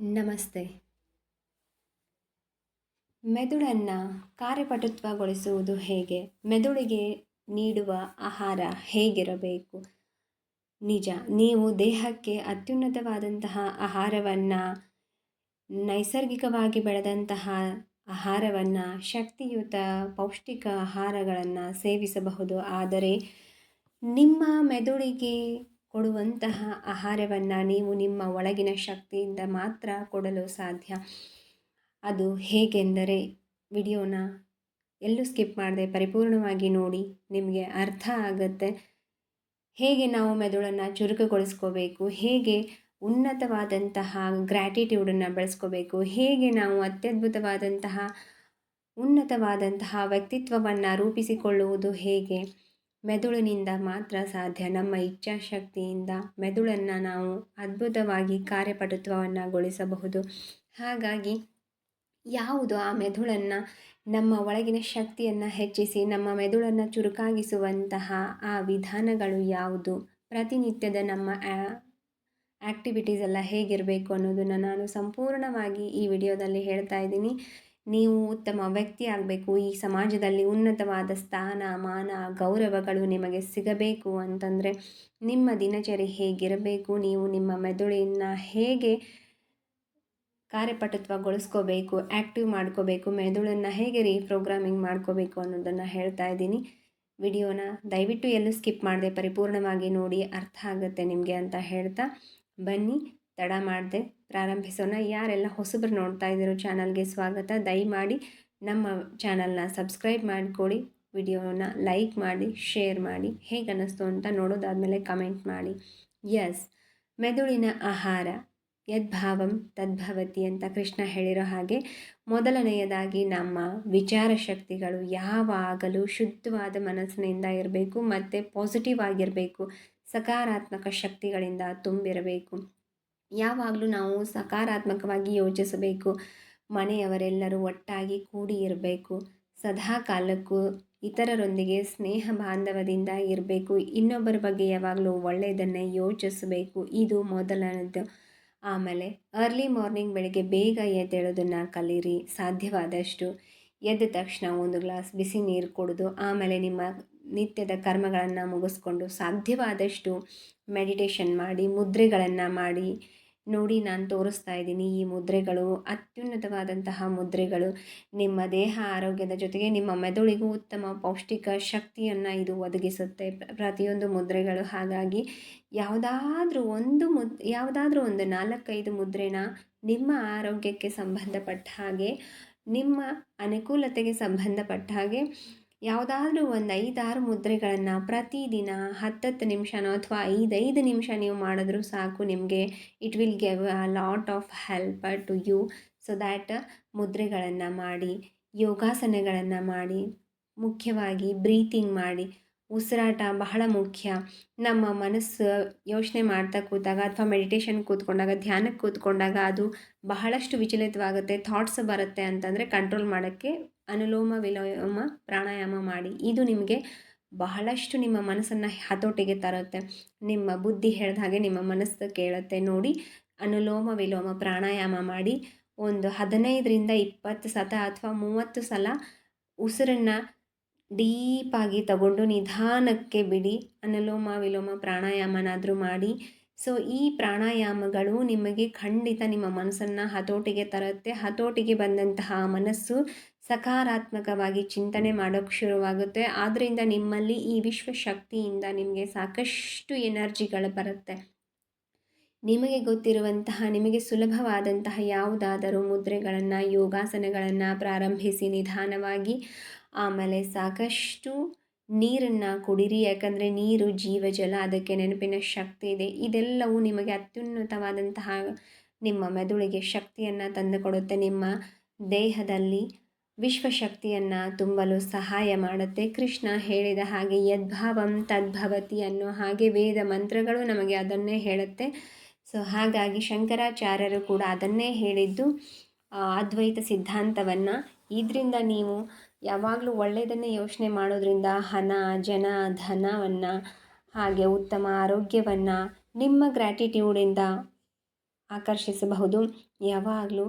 ನಮಸ್ತೆ. ಮೆದುಳನ್ನು ಕಾರ್ಯಪಟುತ್ವಗೊಳಿಸುವುದು ಹೇಗೆ? ಮೆದುಳಿಗೆ ನೀಡುವ ಆಹಾರ ಹೇಗಿರಬೇಕು? ನಿಜ, ನೀವು ದೇಹಕ್ಕೆ ಅತ್ಯುನ್ನತವಾದಂತಹ ಆಹಾರವನ್ನು, ನೈಸರ್ಗಿಕವಾಗಿ ಬೆಳೆದಂತಹ ಆಹಾರವನ್ನು, ಶಕ್ತಿಯುತ ಪೌಷ್ಟಿಕ ಆಹಾರಗಳನ್ನು ಸೇವಿಸಬಹುದು. ಆದರೆ ನಿಮ್ಮ ಮೆದುಳಿಗೆ ಕೊಡುವಂತಹ ಆಹಾರವನ್ನು ನೀವು ನಿಮ್ಮ ಒಳಗಿನ ಶಕ್ತಿಯಿಂದ ಮಾತ್ರ ಕೊಡಲು ಸಾಧ್ಯ. ಅದು ಹೇಗೆಂದರೆ ವಿಡಿಯೋನ ಎಲ್ಲೂ ಸ್ಕಿಪ್ ಮಾಡದೆ ಪರಿಪೂರ್ಣವಾಗಿ ನೋಡಿ, ನಿಮಗೆ ಅರ್ಥ ಆಗುತ್ತೆ. ಹೇಗೆ ನಾವು ಮೆದುಳನ್ನು ಚುರುಕುಗೊಳಿಸ್ಕೋಬೇಕು, ಹೇಗೆ ಉನ್ನತವಾದಂತಹ ಗ್ರ್ಯಾಟಿಟ್ಯೂಡನ್ನು ಬೆಳೆಸ್ಕೋಬೇಕು, ಹೇಗೆ ನಾವು ಅತ್ಯದ್ಭುತವಾದಂತಹ ಉನ್ನತವಾದಂತಹ ವ್ಯಕ್ತಿತ್ವವನ್ನು ರೂಪಿಸಿಕೊಳ್ಳುವುದು ಹೇಗೆ? ಮೆದುಳಿನಿಂದ ಮಾತ್ರ ಸಾಧ್ಯ. ನಮ್ಮ ಇಚ್ಛಾಶಕ್ತಿಯಿಂದ ಮೆದುಳನ್ನು ನಾವು ಅದ್ಭುತವಾಗಿ ಕಾರ್ಯಪಟುತ್ವವನ್ನುಗೊಳಿಸಬಹುದು. ಹಾಗಾಗಿ ಯಾವುದು ಆ ಮೆದುಳನ್ನು ನಮ್ಮ ಒಳಗಿನ ಶಕ್ತಿಯನ್ನು ಹೆಚ್ಚಿಸಿ, ನಮ್ಮ ಮೆದುಳನ್ನು ಚುರುಕಾಗಿಸುವಂತಹ ಆ ವಿಧಾನಗಳು ಯಾವುದು? ಪ್ರತಿನಿತ್ಯದ ನಮ್ಮ ಆ್ಯಕ್ಟಿವಿಟೀಸ್ ಎಲ್ಲ ಹೇಗಿರಬೇಕು ಅನ್ನೋದನ್ನು ನಾನು ಸಂಪೂರ್ಣವಾಗಿ ಈ ವಿಡಿಯೋದಲ್ಲಿ ಹೇಳ್ತಾ ಇದ್ದೀನಿ. ನೀವು ಉತ್ತಮ ವ್ಯಕ್ತಿ ಆಗಬೇಕು. ಈ ಸಮಾಜದಲ್ಲಿ ಉನ್ನತವಾದ ಸ್ಥಾನ, ಮಾನ, ಗೌರವಗಳು ನಿಮಗೆ ಸಿಗಬೇಕು ಅಂತಂದರೆ ನಿಮ್ಮ ದಿನಚರಿ ಹೇಗಿರಬೇಕು? ನೀವು ನಿಮ್ಮ ಮೆದುಳಿನ ಹೇಗೆ ಕಾರ್ಯಪಟುತ್ವಗೊಳಿಸ್ಕೋಬೇಕು ಆ್ಯಕ್ಟಿವ್ ಮಾಡ್ಕೋಬೇಕು, ಮೆದುಳನ್ನು ಹೇಗೆ ರೀಪ್ರೋಗ್ರಾಮಿಂಗ್ ಮಾಡ್ಕೋಬೇಕು ಅನ್ನೋದನ್ನು ಹೇಳ್ತಾ ಇದ್ದೀನಿ. ವಿಡಿಯೋನ ದಯವಿಟ್ಟು ಎಲ್ಲೂ ಸ್ಕಿಪ್ ಮಾಡದೆ ಪರಿಪೂರ್ಣವಾಗಿ ನೋಡಿ, ಅರ್ಥ ಆಗುತ್ತೆ ನಿಮಗೆ ಅಂತ ಹೇಳ್ತಾ ಬನ್ನಿ. ತಡ ಮಾಡದೆ. ಪ್ರಾರಂಭಿಸೋಣ. ಯಾರೆಲ್ಲ ಹೊಸಬ್ರು ನೋಡ್ತಾ ಇದ್ದೀರೋ ಚಾನಲ್ಗೆ ಸ್ವಾಗತ. ದಯಮಾಡಿ ನಮ್ಮ ಚಾನಲ್ನ ಸಬ್ಸ್ಕ್ರೈಬ್ ಮಾಡಿಕೊಡಿ ವಿಡಿಯೋನ ಲೈಕ್ ಮಾಡಿ, ಶೇರ್ ಮಾಡಿ. ಹೇಗೆ ಅನ್ನಿಸ್ತು ಅಂತ ನೋಡೋದಾದಮೇಲೆ ಕಮೆಂಟ್ ಮಾಡಿ. ಎಸ್ ಮೆದುಳಿನ ಆಹಾರ ಯದ್ಭಾವಂ ತದ್ಭವತಿ ಅಂತ ಕೃಷ್ಣ ಹೇಳಿರೋ ಹಾಗೆ ಮೊದಲನೆಯದಾಗಿ ನಮ್ಮ ವಿಚಾರ ಶಕ್ತಿಗಳು ಯಾವಾಗಲೂ ಶುದ್ಧವಾದ ಮನಸ್ಸಿನಿಂದ ಇರಬೇಕು, ಮತ್ತು ಪಾಸಿಟಿವ್ ಆಗಿರಬೇಕು, ಸಕಾರಾತ್ಮಕ ಶಕ್ತಿಗಳಿಂದ ತುಂಬಿರಬೇಕು. ಯಾವಾಗಲೂ ನಾವು ಸಕಾರಾತ್ಮಕವಾಗಿ ಯೋಚಿಸಬೇಕು. ಮನೆಯವರೆಲ್ಲರೂ ಒಟ್ಟಾಗಿ ಕೂಡಿ ಇರಬೇಕು ಸದಾ ಕಾಲಕ್ಕೂ ಇತರರೊಂದಿಗೆ ಸ್ನೇಹ ಬಾಂಧವದಿಂದ ಇರಬೇಕು. ಇನ್ನೊಬ್ಬರ ಬಗ್ಗೆ ಯಾವಾಗಲೂ ಒಳ್ಳೆಯದನ್ನೇ ಯೋಚಿಸಬೇಕು. ಇದು ಮೊದಲನೇದು ಆಮೇಲೆ ಅರ್ಲಿ ಮಾರ್ನಿಂಗ್ ಬೆಳಗ್ಗೆ ಬೇಗ ಎದ್ದೇಳೋದನ್ನು ಕಲೀರಿ ಸಾಧ್ಯವಾದಷ್ಟು ಎದ್ದ ತಕ್ಷಣ ಒಂದು ಗ್ಲಾಸ್ ಬಿಸಿ ನೀರು ಕುಡಿದು, ಆಮೇಲೆ ನಿಮ್ಮ ನಿತ್ಯದ ಕರ್ಮಗಳನ್ನು ಮುಗಿಸ್ಕೊಂಡು ಸಾಧ್ಯವಾದಷ್ಟು ಮೆಡಿಟೇಷನ್ ಮಾಡಿ, ಮುದ್ರೆಗಳನ್ನು ಮಾಡಿ ನೋಡಿ ನಾನು ತೋರಿಸ್ತಾ ಇದ್ದೀನಿ. ಈ ಮುದ್ರೆಗಳು ಅತ್ಯುನ್ನತವಾದಂತಹ ಮುದ್ರೆಗಳು. ನಿಮ್ಮ ದೇಹ ಆರೋಗ್ಯದ ಜೊತೆಗೆ ನಿಮ್ಮ ಮೆದುಳಿಗೂ ಉತ್ತಮ ಪೌಷ್ಟಿಕ ಶಕ್ತಿಯನ್ನು ಇದು ಒದಗಿಸುತ್ತೆ. ಪ್ರತಿಯೊಂದು ಮುದ್ರೆಗಳು. ಹಾಗಾಗಿ ಯಾವುದಾದ್ರೂ ಒಂದು ಮುದ್, ಯಾವುದಾದ್ರೂ ಒಂದು ನಾಲ್ಕೈದು ಮುದ್ರೆನ ನಿಮ್ಮ ಆರೋಗ್ಯಕ್ಕೆ ಸಂಬಂಧಪಟ್ಟ ಹಾಗೆ, ನಿಮ್ಮ ಅನುಕೂಲತೆಗೆ ಸಂಬಂಧಪಟ್ಟ ಹಾಗೆ ಯಾವುದಾದ್ರೂ ಒಂದು ಐದಾರು ಮುದ್ರೆಗಳನ್ನು ಪ್ರತಿದಿನ ಹತ್ತತ್ತು ನಿಮಿಷನೋ ಅಥವಾ ಐದೈದು ನಿಮಿಷ ನೀವು ಮಾಡಿದ್ರೂ ಸಾಕು ನಿಮಗೆ it will give a lot of help to you so that ಮುದ್ರೆಗಳನ್ನು ಮಾಡಿ, ಯೋಗಾಸನಗಳನ್ನು ಮಾಡಿ, ಮುಖ್ಯವಾಗಿ ಬ್ರೀತಿಂಗ್ ಮಾಡಿ. ಉಸಿರಾಟ ಬಹಳ ಮುಖ್ಯ. ನಮ್ಮ ಮನಸ್ಸು ಯೋಚನೆ ಮಾಡ್ತಾ ಕೂತಾಗ ಅಥವಾ ಮೆಡಿಟೇಷನ್ ಕೂತ್ಕೊಂಡಾಗ, ಧ್ಯಾನಕ್ಕೆ ಕೂತ್ಕೊಂಡಾಗ ಅದು ಬಹಳಷ್ಟು ವಿಚಲಿತವಾಗುತ್ತೆ ಥಾಟ್ಸ್ ಬರುತ್ತೆ ಅಂತಂದರೆ ಕಂಟ್ರೋಲ್ ಮಾಡೋಕ್ಕೆ ಅನುಲೋಮ ವಿಲೋಮ ಪ್ರಾಣಾಯಾಮ ಮಾಡಿ ಇದು ನಿಮಗೆ ಬಹಳಷ್ಟು ನಿಮ್ಮ ಮನಸ್ಸನ್ನು ಹತೋಟಿಗೆ ತರುತ್ತೆ. ನಿಮ್ಮ ಬುದ್ಧಿ ಹೇಳಿದ ಹಾಗೆ ನಿಮ್ಮ ಮನಸ್ಸು ಕೇಳುತ್ತೆ ನೋಡಿ. ಅನುಲೋಮ ವಿಲೋಮ ಪ್ರಾಣಾಯಾಮ ಮಾಡಿ ಒಂದು ಹದಿನೈದರಿಂದ ಇಪ್ಪತ್ತು ಸತ ಅಥವಾ ಮೂವತ್ತು ಸಲ ಉಸಿರನ್ನು ಡೀಪಾಗಿ ತಗೊಂಡು ನಿಧಾನಕ್ಕೆ ಬಿಡಿ. ಅನುಲೋಮ ವಿಲೋಮ ಪ್ರಾಣಾಯಾಮನಾದರೂ ಮಾಡಿ ಸೊ ಈ ಪ್ರಾಣಾಯಾಮಗಳು ನಿಮಗೆ ಖಂಡಿತ ನಿಮ್ಮ ಮನಸ್ಸನ್ನು ಹತೋಟಿಗೆ ತರುತ್ತೆ. ಹತೋಟಿಗೆ ಬಂದಂತಹ ಮನಸ್ಸು ಸಕಾರಾತ್ಮಕವಾಗಿ ಚಿಂತನೆ ಮಾಡೋಕ್ಕೆ ಶುರುವಾಗುತ್ತೆ. ಆದ್ದರಿಂದ ನಿಮ್ಮಲ್ಲಿ ಈ ವಿಶ್ವಶಕ್ತಿಯಿಂದ ನಿಮಗೆ ಸಾಕಷ್ಟು ಎನರ್ಜಿಗಳು ಬರುತ್ತೆ. ನಿಮಗೆ ಗೊತ್ತಿರುವಂತಹ, ನಿಮಗೆ ಸುಲಭವಾದಂತಹ ಯಾವುದಾದರೂ ಮುದ್ರೆಗಳನ್ನು, ಯೋಗಾಸನಗಳನ್ನು ಪ್ರಾರಂಭಿಸಿ ನಿಧಾನವಾಗಿ, ಆಮೇಲೆ ಸಾಕಷ್ಟು ನೀರನ್ನು ಕುಡಿರಿ, ಯಾಕಂದರೆ ನೀರು ಜೀವಜಲ ಅದಕ್ಕೆ ನೆನಪಿನ ಶಕ್ತಿ ಇದೆ. ಇದೆಲ್ಲವೂ ನಿಮಗೆ ಅತ್ಯುನ್ನತವಾದಂತಹ ನಿಮ್ಮ ಮೆದುಳಿಗೆ ಶಕ್ತಿಯನ್ನು ತಂದುಕೊಡುತ್ತೆ. ನಿಮ್ಮ ದೇಹದಲ್ಲಿ ವಿಶ್ವಶಕ್ತಿಯನ್ನು ತುಂಬಲು ಸಹಾಯ ಮಾಡುತ್ತೆ. ಕೃಷ್ಣ ಹೇಳಿದ ಹಾಗೆ, ಯದ್ಭಾವಂ ತದ್ಭವತಿ ಅನ್ನೋ ಹಾಗೆ ವೇದ ಮಂತ್ರಗಳು ನಮಗೆ ಅದನ್ನೇ ಹೇಳುತ್ತೆ. ಸೊ, ಹಾಗಾಗಿ ಶಂಕರಾಚಾರ್ಯರು ಕೂಡ ಅದನ್ನೇ ಹೇಳಿದ್ದು ಅದ್ವೈತ ಸಿದ್ಧಾಂತವನ್ನು. ಇದರಿಂದ ನೀವು ಯಾವಾಗಲೂ ಒಳ್ಳೆಯದನ್ನೇ ಯೋಚನೆ ಮಾಡೋದ್ರಿಂದ ಹಣ, ಜನ, ಧನವನ್ನು ಹಾಗೆ ಉತ್ತಮ ಆರೋಗ್ಯವನ್ನು ನಿಮ್ಮ ಗ್ರ್ಯಾಟಿಟ್ಯೂಡಿಂದ ಆಕರ್ಷಿಸಬಹುದು. ಯಾವಾಗಲೂ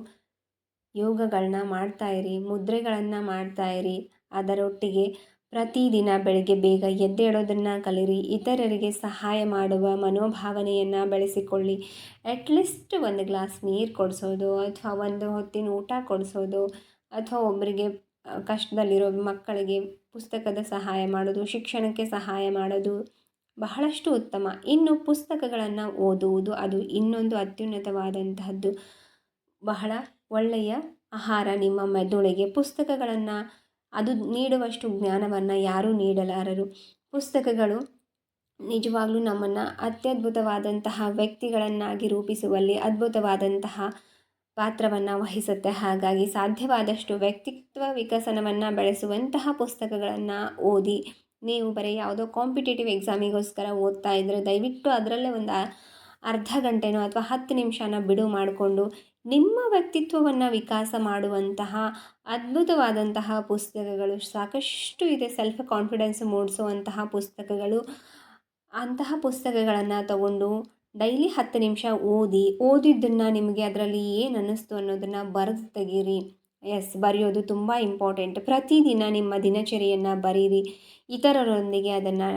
ಯೋಗಗಳನ್ನ ಮಾಡ್ತಾ ಇರಿ, ಮುದ್ರೆಗಳನ್ನು ಮಾಡ್ತಾ ಇರಿ. ಅದರೊಟ್ಟಿಗೆ ಪ್ರತಿದಿನ ಬೆಳಗ್ಗೆ ಬೇಗ ಎದ್ದೇಳೋದನ್ನು ಕಲಿರಿ. ಇತರರಿಗೆ ಸಹಾಯ ಮಾಡುವ ಮನೋಭಾವನೆಯನ್ನು ಬೆಳೆಸಿಕೊಳ್ಳಿ. ಅಟ್ಲೀಸ್ಟ್ ಒಂದು ಗ್ಲಾಸ್ ನೀರು ಕೊಡಿಸೋದು, ಅಥವಾ ಒಂದು ಹೊತ್ತಿನ ಊಟ ಕೊಡಿಸೋದು, ಅಥವಾ ಒಬ್ಬರಿಗೆ ಕಷ್ಟದಲ್ಲಿರೋ ಮಕ್ಕಳಿಗೆ ಪುಸ್ತಕದ ಸಹಾಯ ಮಾಡೋದು, ಶಿಕ್ಷಣಕ್ಕೆ ಸಹಾಯ ಮಾಡೋದು ಬಹಳಷ್ಟು ಉತ್ತಮ. ಇನ್ನು ಪುಸ್ತಕಗಳನ್ನು ಓದುವುದು ಅದು ಇನ್ನೊಂದು ಅತ್ಯುನ್ನತವಾದಂತಹದ್ದು. ಬಹಳ ಒಳ್ಳೆಯ ಆಹಾರ ನಿಮ್ಮ ಮೆದುಳಿಗೆ. ಪುಸ್ತಕಗಳನ್ನು ಅದು ನೀಡುವಷ್ಟು ಜ್ಞಾನವನ್ನು ಯಾರೂ ನೀಡಲಾರರು. ಪುಸ್ತಕಗಳು ನಿಜವಾಗ್ಲೂ ನಮ್ಮನ್ನು ಅತ್ಯದ್ಭುತವಾದಂತಹ ವ್ಯಕ್ತಿಗಳನ್ನಾಗಿ ರೂಪಿಸುವಲ್ಲಿ ಅದ್ಭುತವಾದಂತಹ ಪಾತ್ರವನ್ನು ವಹಿಸುತ್ತೆ. ಹಾಗಾಗಿ ಸಾಧ್ಯವಾದಷ್ಟು ವ್ಯಕ್ತಿತ್ವ ವಿಕಸನವನ್ನು ಬೆಳೆಸುವಂತಹ ಪುಸ್ತಕಗಳನ್ನು ಓದಿ, ನೀವು ಬರೀ ಯಾವುದೋ ಕಾಂಪಿಟೇಟಿವ್ ಎಕ್ಸಾಮಿಗೋಸ್ಕರ ಓದ್ತಾ ಇದ್ದರೆ ದಯವಿಟ್ಟು ಅದರಲ್ಲೇ ಒಂದು ಅರ್ಧ ಗಂಟೆನೋ ಅಥವಾ ಹತ್ತು ನಿಮಿಷನ ಬಿಡು ಮಾಡಿಕೊಂಡು ನಿಮ್ಮ ವ್ಯಕ್ತಿತ್ವವನ್ನು ವಿಕಾಸ ಮಾಡುವಂತಹ ಅದ್ಭುತವಾದಂತಹ ಪುಸ್ತಕಗಳು, ಸಾಕಷ್ಟು ಇದೆ ಸೆಲ್ಫ್ ಕಾನ್ಫಿಡೆನ್ಸ್ ಮೂಡಿಸುವಂತಹ ಪುಸ್ತಕಗಳು, ಅಂತಹ ಪುಸ್ತಕಗಳನ್ನು ತಗೊಂಡು ಡೈಲಿ ಹತ್ತು ನಿಮಿಷ ಓದಿ, ಓದಿದ್ದನ್ನು ನಿಮಗೆ ಅದರಲ್ಲಿ ಏನು ಅನ್ನಿಸ್ತು ಅನ್ನೋದನ್ನು ಬರೆದು ತೆಗೀರಿ. ಎಸ್ ಬರೆಯೋದು ತುಂಬ ಇಂಪಾರ್ಟೆಂಟ್ ಪ್ರತಿದಿನ ನಿಮ್ಮ ದಿನಚರಿಯನ್ನು ಬರೀರಿ. ಇತರರೊಂದಿಗೆ ಅದನ್ನು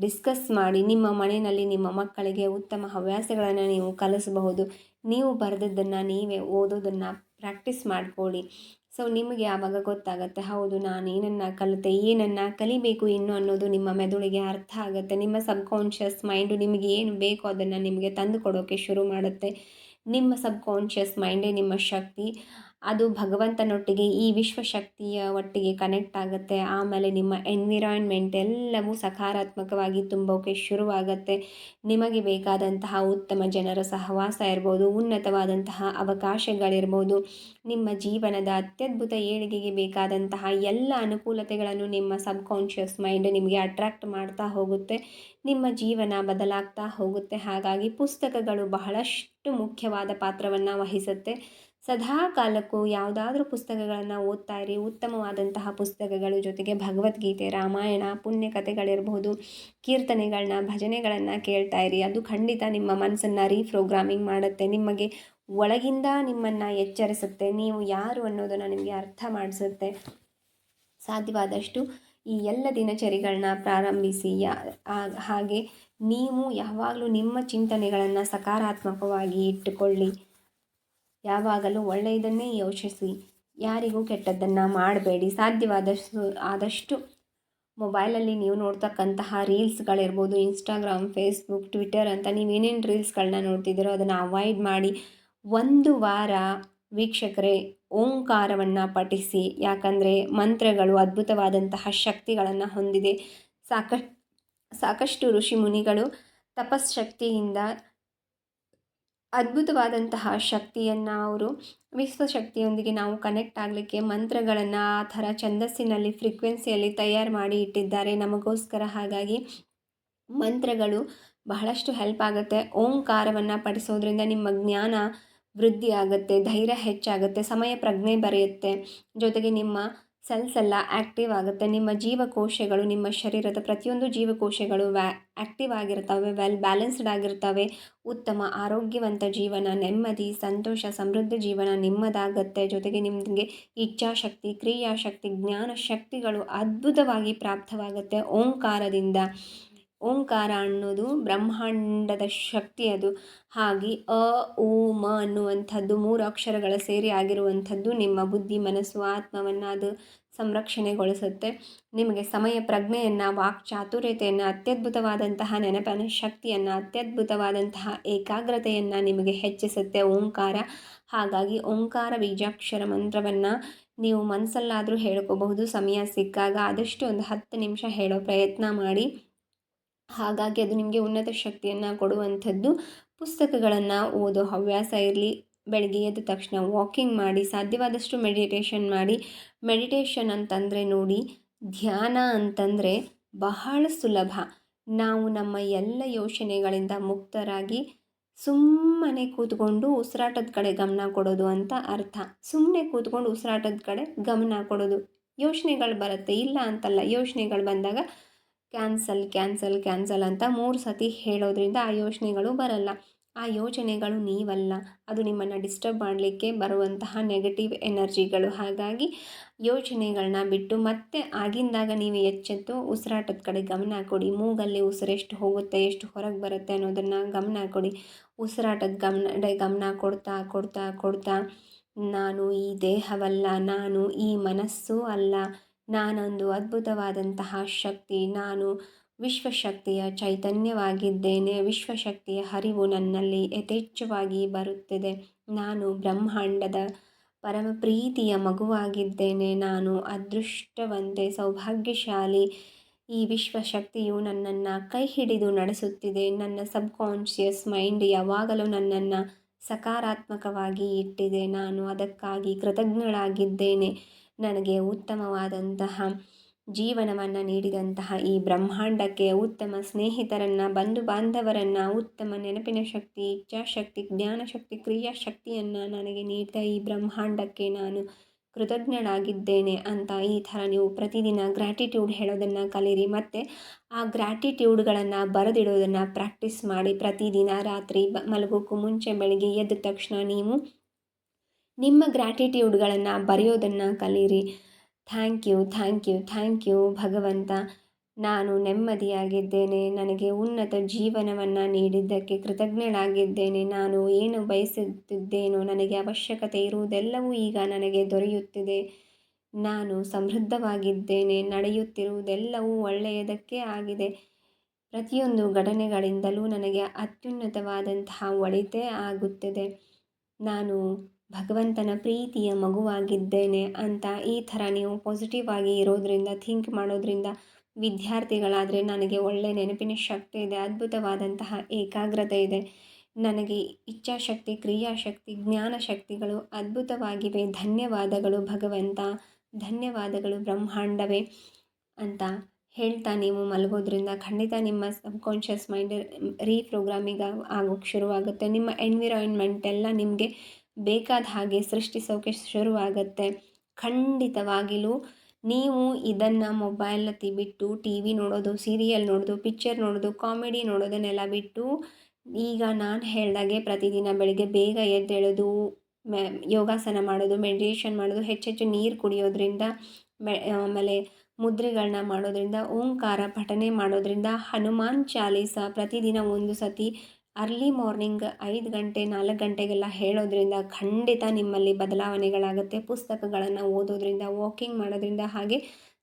ಡಿಸ್ಕಸ್ ಮಾಡಿ, ನಿಮ್ಮ ಮನೆಯಲ್ಲಿ ನಿಮ್ಮ ಮಕ್ಕಳಿಗೆ ಉತ್ತಮ ಹವ್ಯಾಸಗಳನ್ನು ನೀವು ಕಲಿಸಬಹುದು. ನೀವು ಬರೆದದ್ದನ್ನು ನೀವೇ ಓದೋದನ್ನು ಪ್ರಾಕ್ಟೀಸ್ ಮಾಡ್ಕೊಳ್ಳಿ. ಸೊ ನಿಮಗೆ ಆವಾಗ ಗೊತ್ತಾಗುತ್ತೆ, ಹೌದು ನಾನು ಏನನ್ನು ಕಲಿತೆ, ಏನನ್ನು ಕಲಿಬೇಕು ಇನ್ನು ಅನ್ನೋದು ನಿಮ್ಮ ಮೆದುಳಿಗೆ ಅರ್ಥ ಆಗುತ್ತೆ. ನಿಮ್ಮ ಸಬ್ಕಾನ್ಷಿಯಸ್ ಮೈಂಡು ನಿಮಗೆ ಏನು ಬೇಕೋ ಅದನ್ನು ನಿಮಗೆ ತಂದು ಕೊಡೋಕ್ಕೆ ಶುರು ಮಾಡುತ್ತೆ. ನಿಮ್ಮ ಸಬ್ಕಾನ್ಷಿಯಸ್ ಮೈಂಡೇ ನಿಮ್ಮ ಶಕ್ತಿ. ಅದು ಭಗವಂತನೊಟ್ಟಿಗೆ, ಈ ವಿಶ್ವಶಕ್ತಿಯ ಒಟ್ಟಿಗೆ ಕನೆಕ್ಟ್ ಆಗುತ್ತೆ. ಆಮೇಲೆ ನಿಮ್ಮ ಎನ್ವಿರಾನ್ಮೆಂಟ್ ಎಲ್ಲವೂ ಸಕಾರಾತ್ಮಕವಾಗಿ ತುಂಬೋಕೆ ಶುರುವಾಗುತ್ತೆ. ನಿಮಗೆ ಬೇಕಾದಂತಹ ಉತ್ತಮ ಜನರ ಸಹವಾಸ ಇರ್ಬೋದು, ಉನ್ನತವಾದಂತಹ ಅವಕಾಶಗಳಿರ್ಬೋದು. ನಿಮ್ಮ ಜೀವನದ ಅತ್ಯದ್ಭುತ ಏಳಿಗೆಗೆ ಬೇಕಾದಂತಹ ಎಲ್ಲ ಅನುಕೂಲತೆಗಳನ್ನು ನಿಮ್ಮ ಸಬ್ ಕಾನ್ಷಿಯಸ್ ಮೈಂಡ್ ನಿಮಗೆ ಅಟ್ರಾಕ್ಟ್ ಮಾಡ್ತಾ ಹೋಗುತ್ತೆ. ನಿಮ್ಮ ಜೀವನ ಬದಲಾಗ್ತಾ ಹೋಗುತ್ತೆ. ಹಾಗಾಗಿ ಪುಸ್ತಕಗಳು ಬಹಳಷ್ಟು ಮುಖ್ಯವಾದ ಪಾತ್ರವನ್ನು ವಹಿಸುತ್ತೆ. ಸದಾ ಕಾಲಕ್ಕೂ ಯಾವುದಾದ್ರೂ ಪುಸ್ತಕಗಳನ್ನು ಓದ್ತಾ ಇರಿ. ಉತ್ತಮವಾದಂತಹ ಪುಸ್ತಕಗಳು ಜೊತೆಗೆ ಭಗವದ್ಗೀತೆ, ರಾಮಾಯಣ ಪುಣ್ಯ ಕಥೆಗಳಿರ್ಬಹುದು ಕೀರ್ತನೆಗಳನ್ನ ಭಜನೆಗಳನ್ನು ಕೇಳ್ತಾ ಇರಿ. ಅದು ಖಂಡಿತ ನಿಮ್ಮ ಮನಸ್ಸನ್ನು ರೀಪ್ರೋಗ್ರಾಮಿಂಗ್ ಮಾಡುತ್ತೆ. ನಿಮಗೆ ಒಳಗಿಂದ ನಿಮ್ಮನ್ನು ಎಚ್ಚರಿಸುತ್ತೆ. ನೀವು ಯಾರು ಅನ್ನೋದನ್ನು ನಿಮಗೆ ಅರ್ಥ ಮಾಡಿಸುತ್ತೆ. ಸಾಧ್ಯವಾದಷ್ಟು ಈ ಎಲ್ಲ ದಿನಚರಿಗಳನ್ನ ಪ್ರಾರಂಭಿಸಿ. ಯಾ ಹಾಗೆ ನೀವು ಯಾವಾಗಲೂ ನಿಮ್ಮ ಚಿಂತನೆಗಳನ್ನು ಸಕಾರಾತ್ಮಕವಾಗಿ ಇಟ್ಟುಕೊಳ್ಳಿ. ಯಾವಾಗಲೂ ಒಳ್ಳೆಯದನ್ನೇ ಯೋಚಿಸಿ. ಯಾರಿಗೂ ಕೆಟ್ಟದ್ದನ್ನು ಮಾಡಬೇಡಿ. ಸಾಧ್ಯವಾದಷ್ಟು, ಆದಷ್ಟು ಮೊಬೈಲಲ್ಲಿ ನೀವು ನೋಡ್ತಕ್ಕಂತಹ ರೀಲ್ಸ್ಗಳಿರ್ಬೋದು, ಇನ್ಸ್ಟಾಗ್ರಾಮ್, ಫೇಸ್ಬುಕ್, ಟ್ವಿಟರ್ ಅಂತ ನೀವೇನೇನು ರೀಲ್ಸ್ಗಳನ್ನ ನೋಡ್ತಿದ್ದೀರೋ ಅದನ್ನು ಅವಾಯ್ಡ್ ಮಾಡಿ ಒಂದು ವಾರ ವೀಕ್ಷಕರೇ ಓಂಕಾರವನ್ನು ಪಠಿಸಿ. ಯಾಕಂದರೆ ಮಂತ್ರಗಳು ಅದ್ಭುತವಾದಂತಹ ಶಕ್ತಿಗಳನ್ನು ಹೊಂದಿದೆ. ಸಾಕ ಸಾಕಷ್ಟು ಋಷಿ ಮುನಿಗಳು ತಪಸ್ಶಕ್ತಿಯಿಂದ ಅದ್ಭುತವಾದಂತಹ ಶಕ್ತಿಯನ್ನು ಅವರು, ವಿಶ್ವ ಶಕ್ತಿಯೊಂದಿಗೆ ನಾವು ಕನೆಕ್ಟ್ ಆಗಲಿಕ್ಕೆ ಮಂತ್ರಗಳನ್ನು ಆ ಥರ ಛಂದಸ್ಸಿನಲ್ಲಿ ಫ್ರೀಕ್ವೆನ್ಸಿಯಲ್ಲಿ ತಯಾರು ಮಾಡಿ ಇಟ್ಟಿದ್ದಾರೆ. ನಮಗೋಸ್ಕರ ಹಾಗಾಗಿ ಮಂತ್ರಗಳು ಬಹಳಷ್ಟು ಹೆಲ್ಪ್ ಆಗುತ್ತೆ. ಓಂಕಾರವನ್ನು ಪಡಿಸೋದ್ರಿಂದ ನಿಮ್ಮ ಜ್ಞಾನ ವೃದ್ಧಿ ಆಗುತ್ತೆ ಧೈರ್ಯ ಹೆಚ್ಚಾಗುತ್ತೆ, ಸಮಯ ಪ್ರಜ್ಞೆ ಬರೆಯುತ್ತೆ. ಜೊತೆಗೆ ನಿಮ್ಮ ಸೆಲ್ಸ್ ಎಲ್ಲ ಆ್ಯಕ್ಟಿವ್ ಆಗುತ್ತೆ. ನಿಮ್ಮ ಜೀವಕೋಶಗಳು, ನಿಮ್ಮ ಶರೀರದ ಪ್ರತಿಯೊಂದು ಜೀವಕೋಶಗಳು ವ್ಯಾ ಆ್ಯಕ್ಟಿವ್ ಆಗಿರ್ತವೆ ವೆಲ್ ಬ್ಯಾಲೆನ್ಸ್ಡ್ ಆಗಿರ್ತವೆ ಉತ್ತಮ, ಆರೋಗ್ಯವಂತ ಜೀವನ, ನೆಮ್ಮದಿ, ಸಂತೋಷ, ಸಮೃದ್ಧ ಜೀವನ, ನಿಮ್ಮದಾಗತ್ತೆ. ಜೊತೆಗೆ ನಿಮಗೆ ಇಚ್ಛಾಶಕ್ತಿ, ಕ್ರಿಯಾಶಕ್ತಿ, ಜ್ಞಾನ ಶಕ್ತಿಗಳು ಅದ್ಭುತವಾಗಿ ಪ್ರಾಪ್ತವಾಗುತ್ತೆ. ಓಂಕಾರದಿಂದ. ಓಂಕಾರ ಅನ್ನೋದು ಬ್ರಹ್ಮಾಂಡದ ಶಕ್ತಿ ಅದು. ಹಾಗೆ ಅ, ಉ, ಮ ಅನ್ನುವಂಥದ್ದು ಮೂರು ಅಕ್ಷರಗಳ ಸೇರಿ ಆಗಿರುವಂಥದ್ದು ನಿಮ್ಮ ಬುದ್ಧಿ, ಮನಸ್ಸು, ಆತ್ಮವನ್ನು ಅದು ಸಂರಕ್ಷಣೆಗೊಳಿಸುತ್ತೆ. ನಿಮಗೆ ಸಮಯ, ಪ್ರಜ್ಞೆಯನ್ನು, ವಾಕ್, ಚಾತುರ್ಯತೆಯನ್ನು, ಅತ್ಯದ್ಭುತವಾದಂತಹ ನೆನಪಿನ ಶಕ್ತಿಯನ್ನು, ಅತ್ಯದ್ಭುತವಾದಂತಹ ಏಕಾಗ್ರತೆಯನ್ನು ನಿಮಗೆ ಹೆಚ್ಚಿಸುತ್ತೆ. ಓಂಕಾರ, ಹಾಗಾಗಿ ಓಂಕಾರ ಬೀಜಾಕ್ಷರ ಮಂತ್ರವನ್ನು ನೀವು ಮನಸ್ಸಲ್ಲಾದರೂ ಹೇಳ್ಕೋಬಹುದು. ಸಮಯ ಸಿಕ್ಕಾಗ ಆದಷ್ಟು ಒಂದು ಹತ್ತು ನಿಮಿಷ ಹೇಳೋ ಪ್ರಯತ್ನ ಮಾಡಿ. ಹಾಗಾಗಿ ಅದು ನಿಮಗೆ ಉನ್ನತ ಶಕ್ತಿಯನ್ನು ಕೊಡುವಂಥದ್ದು. ಪುಸ್ತಕಗಳನ್ನು ಓದೋ ಹವ್ಯಾಸ ಇರಲಿ ಬೆಳಗ್ಗೆ ಎದ್ದ ತಕ್ಷಣ ವಾಕಿಂಗ್ ಮಾಡಿ, ಸಾಧ್ಯವಾದಷ್ಟು ಮೆಡಿಟೇಷನ್ ಮಾಡಿ ಮೆಡಿಟೇಷನ್ ಅಂತಂದರೆ ನೋಡಿ, ಧ್ಯಾನ ಅಂತಂದರೆ ಬಹಳ ಸುಲಭ. ನಾವು ನಮ್ಮ ಎಲ್ಲ ಯೋಚನೆಗಳಿಂದ ಮುಕ್ತರಾಗಿ ಸುಮ್ಮನೆ ಕೂತ್ಕೊಂಡು ಉಸಿರಾಟದ ಕಡೆ ಗಮನ ಕೊಡೋದು ಅಂತ ಅರ್ಥ. ಸುಮ್ಮನೆ ಕೂತ್ಕೊಂಡು ಉಸಿರಾಟದ ಕಡೆ ಗಮನ ಕೊಡೋದು. ಯೋಚನೆಗಳು ಬರುತ್ತೆ. ಇಲ್ಲ ಅಂತಲ್ಲ, ಯೋಚನೆಗಳು ಬಂದಾಗ ಕ್ಯಾನ್ಸಲ್ ಕ್ಯಾನ್ಸಲ್ ಕ್ಯಾನ್ಸಲ್ ಅಂತ ಮೂರು ಸತಿ ಹೇಳೋದ್ರಿಂದ ಆ ಯೋಚನೆಗಳು ಬರಲ್ಲ. ಆ ಯೋಚನೆಗಳು ನೀವಲ್ಲ. ಅದು ನಿಮ್ಮನ್ನು ಡಿಸ್ಟರ್ಬ್ ಮಾಡಲಿಕ್ಕೆ ಬರುವಂತಹ ನೆಗೆಟಿವ್ ಎನರ್ಜಿಗಳು ಹಾಗಾಗಿ ಯೋಚನೆಗಳನ್ನ ಬಿಟ್ಟು ಮತ್ತೆ ಆಗಿಂದಾಗ ನೀವು ಎಚ್ಚೆತ್ತು ಉಸಿರಾಟದ ಕಡೆ ಗಮನ ಕೊಡಿ. ಮೂಗಲ್ಲಿ ಉಸಿರು ಎಷ್ಟು ಹೋಗುತ್ತೆ, ಎಷ್ಟು ಹೊರಗೆ ಬರುತ್ತೆ ಅನ್ನೋದನ್ನು ಗಮನ ಕೊಡಿ. ಉಸಿರಾಟದ ಗಮನ ಗಮನ ಕೊಡ್ತಾ ಕೊಡ್ತಾ ಕೊಡ್ತಾ, ನಾನು ಈ ದೇಹವಲ್ಲ, ನಾನು ಈ ಮನಸ್ಸು ಅಲ್ಲ. ನಾನೊಂದು ಅದ್ಭುತವಾದಂತಹ ಶಕ್ತಿ. ನಾನು ವಿಶ್ವಶಕ್ತಿಯ ಚೈತನ್ಯವಾಗಿದ್ದೇನೆ. ವಿಶ್ವಶಕ್ತಿಯ ಹರಿವು ನನ್ನಲ್ಲಿ ಯಥೇಚ್ಛವಾಗಿ ಬರುತ್ತಿದೆ. ನಾನು ಬ್ರಹ್ಮಾಂಡದ ಪರಮ ಪ್ರೀತಿಯ ಮಗುವಾಗಿದ್ದೇನೆ. ನಾನು ಅದೃಷ್ಟವಂತೆ ಸೌಭಾಗ್ಯಶಾಲಿ ಈ ವಿಶ್ವಶಕ್ತಿಯು ನನ್ನನ್ನು ಕೈ ಹಿಡಿದು ನಡೆಸುತ್ತಿದೆ. ನನ್ನ ಸಬ್ಕಾನ್ಷಿಯಸ್ ಮೈಂಡ್ ಯಾವಾಗಲೂ ನನ್ನನ್ನು ಸಕಾರಾತ್ಮಕವಾಗಿ ಇಟ್ಟಿದೆ. ನಾನು ಅದಕ್ಕಾಗಿ ಕೃತಜ್ಞಳಾಗಿದ್ದೇನೆ. ನನಗೆ ಉತ್ತಮವಾದಂತಹ ಜೀವನವನ್ನು ನೀಡಿದಂತಹ ಈ ಬ್ರಹ್ಮಾಂಡಕ್ಕೆ ಉತ್ತಮ ಸ್ನೇಹಿತರನ್ನು, ಬಂಧು ಬಾಂಧವರನ್ನು, ಉತ್ತಮ ನೆನಪಿನ ಶಕ್ತಿ, ಇಚ್ಛಾಶಕ್ತಿ, ಜ್ಞಾನಶಕ್ತಿ, ಕ್ರಿಯಾಶಕ್ತಿಯನ್ನು ನನಗೆ ನೀಡಿದ ಈ ಬ್ರಹ್ಮಾಂಡಕ್ಕೆ ನಾನು ಕೃತಜ್ಞಳಾಗಿದ್ದೇನೆ ಅಂತ ಈ ಥರ ನೀವು ಪ್ರತಿದಿನ ಗ್ರ್ಯಾಟಿಟ್ಯೂಡ್ ಹೇಳೋದನ್ನು ಕಲೀರಿ. ಮತ್ತು ಆ ಗ್ರ್ಯಾಟಿಟ್ಯೂಡ್ಗಳನ್ನು ಬರೆದಿಡೋದನ್ನು ಪ್ರಾಕ್ಟೀಸ್ ಮಾಡಿ ಪ್ರತಿದಿನ ರಾತ್ರಿ ಬ ಮಲಗೋಕ್ಕೂ ಮುಂಚೆ ಬೆಳಗ್ಗೆ ಎದ್ದ ತಕ್ಷಣ ನೀವು ನಿಮ್ಮ ಗ್ರ್ಯಾಟಿಟ್ಯೂಡ್ಗಳನ್ನು ಬರೆಯೋದನ್ನು ಕಲೀರಿ. Thank you thank you thank you ಭಗವಂತ. ನಾನು ನೆಮ್ಮದಿಯಾಗಿದ್ದೇನೆ, ನನಗೆ ಉನ್ನತ ಜೀವನವನ್ನು ನೀಡಿದ್ದಕ್ಕೆ ಕೃತಜ್ಞಳಾಗಿದ್ದೇನೆ ನಾನು ಏನು ಬಯಸುತ್ತಿದ್ದೇನೋ, ನನಗೆ ಅವಶ್ಯಕತೆ ಇರುವುದೆಲ್ಲವೂ ಈಗ ನನಗೆ ದೊರೆಯುತ್ತಿದೆ. ನಾನು ಸಮೃದ್ಧವಾಗಿದ್ದೇನೆ, ನಡೆಯುತ್ತಿರುವುದೆಲ್ಲವೂ ಒಳ್ಳೆಯದಕ್ಕೆ ಆಗಿದೆ. ಪ್ರತಿಯೊಂದು ಘಟನೆಗಳಿಂದಲೂ ನನಗೆ ಅತ್ಯುನ್ನತವಾದಂತಹ ಒಳಿತೇ ಆಗುತ್ತಿದೆ. ನಾನು ಭಗವಂತನ ಪ್ರೀತಿಯ ಮಗುವಾಗಿದ್ದೇನೆ ಅಂತ ಈ ಥರ ನೀವು ಪಾಸಿಟಿವ್ ಆಗಿ ಇರೋದರಿಂದ ಥಿಂಕ್ ಮಾಡೋದರಿಂದ ವಿದ್ಯಾರ್ಥಿಗಳಾದರೆ ನನಗೆ ಒಳ್ಳೆಯ ನೆನಪಿನ ಶಕ್ತಿ ಇದೆ, ಅದ್ಭುತವಾದಂತಹ ಏಕಾಗ್ರತೆ ಇದೆ. ನನಗೆ ಇಚ್ಛಾಶಕ್ತಿ, ಕ್ರಿಯಾಶಕ್ತಿ ಜ್ಞಾನ ಶಕ್ತಿಗಳು ಅದ್ಭುತವಾಗಿವೆ. ಧನ್ಯವಾದಗಳು ಭಗವಂತ, ಧನ್ಯವಾದಗಳು ಬ್ರಹ್ಮಾಂಡವೇ ಅಂತ ಹೇಳ್ತಾ ನೀವು ಮಲಗೋದ್ರಿಂದ ಖಂಡಿತ ನಿಮ್ಮ ಸಬ್ಕಾನ್ಷಿಯಸ್ ಮೈಂಡ್ ರೀಪ್ರೋಗ್ರಾಮಿಂಗ್ ಆಗೋಕ್ಕೆ ಶುರುವಾಗುತ್ತೆ. ನಿಮ್ಮ ಎನ್ವಿರಾನ್ಮೆಂಟ್ ಎಲ್ಲ ನಿಮಗೆ ಬೇಕಾದ ಹಾಗೆ ಸೃಷ್ಟಿಸೋಕೆ ಶುರುವಾಗತ್ತೆ. ಖಂಡಿತವಾಗಿಲೂ ನೀವು ಇದನ್ನು ಮೊಬೈಲ್ನ ಬಿಟ್ಟು ಟಿ ವಿ ನೋಡೋದು, ಸೀರಿಯಲ್ ನೋಡೋದು, ಪಿಕ್ಚರ್ ನೋಡೋದು, ಕಾಮಿಡಿ ನೋಡೋದನ್ನೆಲ್ಲ ಬಿಟ್ಟು ಈಗ ನಾನು ಹೇಳ್ದಾಗೆ ಪ್ರತಿದಿನ ಬೆಳಗ್ಗೆ ಬೇಗ ಎದ್ದೇಳೋದು, ಮೆ, ಯೋಗಾಸನ ಮಾಡೋದು, ಮೆಡಿಟೇಷನ್ ಮಾಡೋದು, ಹೆಚ್ಚೆಚ್ಚು ನೀರು ಕುಡಿಯೋದ್ರಿಂದ ಆಮೇಲೆ ಮುದ್ರೆಗಳನ್ನ ಮಾಡೋದ್ರಿಂದ, ಓಂಕಾರ ಪಠನೆ ಮಾಡೋದ್ರಿಂದ, ಹನುಮಾನ್ ಚಾಲೀಸ ಪ್ರತಿದಿನ ಒಂದು ಸತಿ ಅರ್ಲಿ ಮಾರ್ನಿಂಗ್ ಐದು ಗಂಟೆ, ನಾಲ್ಕು ಗಂಟೆಗೆಲ್ಲ ಹೇಳೋದ್ರಿಂದ ಖಂಡಿತ ನಿಮ್ಮಲ್ಲಿ ಬದಲಾವಣೆಗಳಾಗುತ್ತೆ. ಪುಸ್ತಕಗಳನ್ನು ಓದೋದ್ರಿಂದ, ವಾಕಿಂಗ್ ಮಾಡೋದ್ರಿಂದ ಹಾಗೆ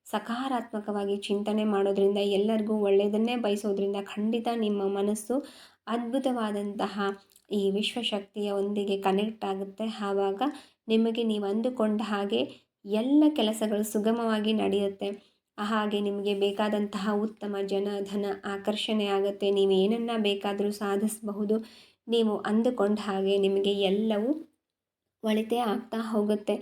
ಸಕಾರಾತ್ಮಕವಾಗಿ ಚಿಂತನೆ ಮಾಡೋದ್ರಿಂದ ಎಲ್ಲರಿಗೂ ಒಳ್ಳೆಯದನ್ನೇ ಬಯಸೋದ್ರಿಂದ ಖಂಡಿತ ನಿಮ್ಮ ಮನಸ್ಸು ಅದ್ಭುತವಾದಂತಹ ಈ ವಿಶ್ವಶಕ್ತಿಯ ಒಂದಿಗೆ ಕನೆಕ್ಟ್ ಆಗುತ್ತೆ. ಆವಾಗ ನಿಮಗೆ ನೀವು ಅಂದುಕೊಂಡ ಹಾಗೆ ಎಲ್ಲ ಕೆಲಸಗಳು ಸುಗಮವಾಗಿ ನಡೆಯುತ್ತೆ. ಹಾಗೆ ನಿಮಗೆ ಬೇಕಾದಂತಹ ಉತ್ತಮ ಜನ, ಧನ ಆಕರ್ಷಣೆ ಆಗುತ್ತೆ. ನೀವು ಏನನ್ನು ಬೇಕಾದರೂ ಸಾಧಿಸಬಹುದು. ನೀವು ಅಂದುಕೊಂಡ ಹಾಗೆ ನಿಮಗೆ ಎಲ್ಲವೂ ಒಳಿತೆ ಆಗ್ತಾ ಹೋಗುತ್ತೆ.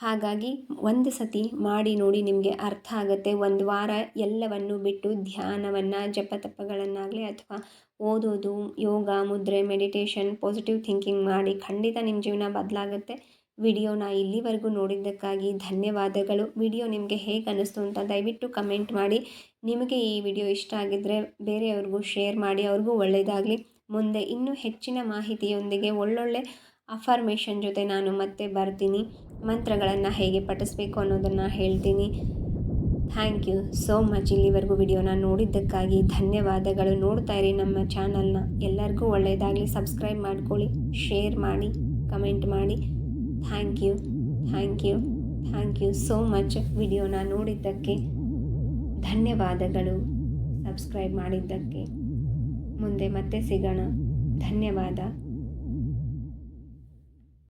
ಹಾಗಾಗಿ ಒಂದು ಸತಿ ಮಾಡಿ ನೋಡಿ ನಿಮಗೆ ಅರ್ಥ ಆಗುತ್ತೆ. ಒಂದು ವಾರ ಎಲ್ಲವನ್ನು ಬಿಟ್ಟು ಧ್ಯಾನವನ್ನು, ಜಪತಪಗಳನ್ನಾಗಲಿ ಅಥವಾ ಓದೋದು, ಯೋಗ, ಮುದ್ರೆ ಮೆಡಿಟೇಷನ್ ಪಾಸಿಟಿವ್ ಥಿಂಕಿಂಗ್ ಮಾಡಿ ಖಂಡಿತ ನಿಮ್ಮ ಜೀವನ ಬದಲಾಗುತ್ತೆ. ವಿಡಿಯೋನ ಇಲ್ಲಿವರೆಗೂ ನೋಡಿದ್ದಕ್ಕಾಗಿ ಧನ್ಯವಾದಗಳು. ವಿಡಿಯೋ ನಿಮಗೆ ಹೇಗೆ ಅನ್ನಿಸ್ತು ಅಂತ ದಯವಿಟ್ಟು ಕಮೆಂಟ್ ಮಾಡಿ. ನಿಮಗೆ ಈ ವಿಡಿಯೋ ಇಷ್ಟ ಆಗಿದ್ದರೆ ಬೇರೆಯವ್ರಿಗೂ ಶೇರ್ ಮಾಡಿ, ಅವ್ರಿಗೂ ಒಳ್ಳೆಯದಾಗಲಿ ಮುಂದೆ ಇನ್ನೂ ಹೆಚ್ಚಿನ ಮಾಹಿತಿಯೊಂದಿಗೆ ಒಳ್ಳೊಳ್ಳೆ ಅಫಾರ್ಮೇಷನ್ ಜೊತೆ ನಾನು ಮತ್ತೆ ಬರ್ತೀನಿ. ಮಂತ್ರಗಳನ್ನು ಹೇಗೆ ಪಠಿಸ್ಬೇಕು ಅನ್ನೋದನ್ನು ಹೇಳ್ತೀನಿ. ಥ್ಯಾಂಕ್ ಯು ಸೋ ಮಚ್ ಇಲ್ಲಿವರೆಗೂ ವಿಡಿಯೋನ ನೋಡಿದ್ದಕ್ಕಾಗಿ. ಧನ್ಯವಾದಗಳು. ನೋಡ್ತಾ ಇರಿ ನಮ್ಮ ಚಾನಲ್ನ. ಎಲ್ಲರಿಗೂ ಒಳ್ಳೆಯದಾಗಲಿ ಸಬ್ಸ್ಕ್ರೈಬ್ ಮಾಡ್ಕೊಳ್ಳಿ, ಶೇರ್ ಮಾಡಿ, ಕಮೆಂಟ್ ಮಾಡಿ. Thank you thank you thank you so much ವಿಡಿಯೋನ ನೋಡಿದ್ದಕ್ಕೆ. ಧನ್ಯವಾದಗಳು. ಸಬ್ಸ್ಕ್ರೈಬ್ ಮಾಡಿದ್ದಕ್ಕೆ. ಮುಂದೆ ಮತ್ತೆ ಸಿಗೋಣ. ಧನ್ಯವಾದ.